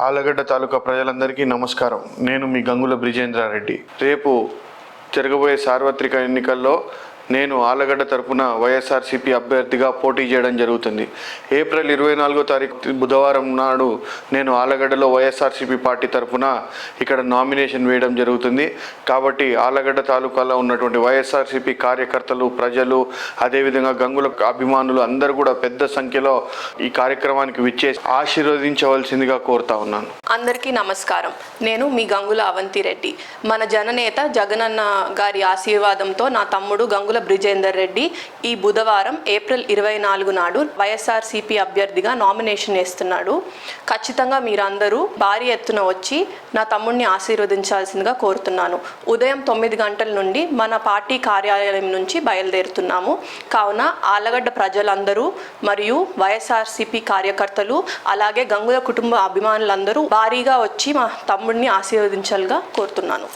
ఆలగడ్డ తాలూకా ప్రజలందరికీ నమస్కారం. నేను మీ గంగుల బ్రిజేంద్రారెడ్డి. రేపు జరగబోయే సార్వత్రిక ఎన్నికల్లో నేను ఆలగడ్డ తరపున వైఎస్ఆర్సీపీ అభ్యర్థిగా పోటీ చేయడం జరుగుతుంది. ఏప్రిల్ ఇరవై నాలుగో తారీఖు బుధవారం నాడు నేను ఆలగడ్డలో వైఎస్ఆర్సీపీ పార్టీ తరపున ఇక్కడ నామినేషన్ వేయడం జరుగుతుంది. కాబట్టి ఆలగడ్డ తాలూకాలో ఉన్నటువంటి వైఎస్ఆర్సీపీ కార్యకర్తలు ప్రజలు అదేవిధంగా గంగుల అభిమానులు అందరూ కూడా పెద్ద సంఖ్యలో ఈ కార్యక్రమానికి విచ్చేసి ఆశీర్వదించవలసిందిగా కోరుతా ఉన్నాను. అందరికీ నమస్కారం. నేను మీ గంగుల అవంతి రెడ్డి మన జననేత జగనన్న గారి ఆశీర్వాదంతో నా తమ్ముడు గంగుల బ్రిజేందర్ రెడ్డి ఈ బుధవారం ఏప్రిల్ ఇరవై నాలుగు నాడు వైఎస్ఆర్సీపీ అభ్యర్థిగా నామినేషన్ వేస్తున్నాడు. ఖచ్చితంగా మీరందరూ భారీ ఎత్తున వచ్చి నా తమ్ముడిని ఆశీర్వదించాల్సిందిగా కోరుతున్నాను. ఉదయం తొమ్మిది గంటల నుండి మన పార్టీ కార్యాలయం నుంచి బయలుదేరుతున్నాము. కావున ఆలగడ్డ ప్రజలందరూ మరియు వైఎస్ఆర్సీపీ కార్యకర్తలు అలాగే గంగుల కుటుంబ అభిమానులందరూ భారీగా వచ్చి మా తమ్ముడిని ఆశీర్వదించాలిగా కోరుతున్నాను.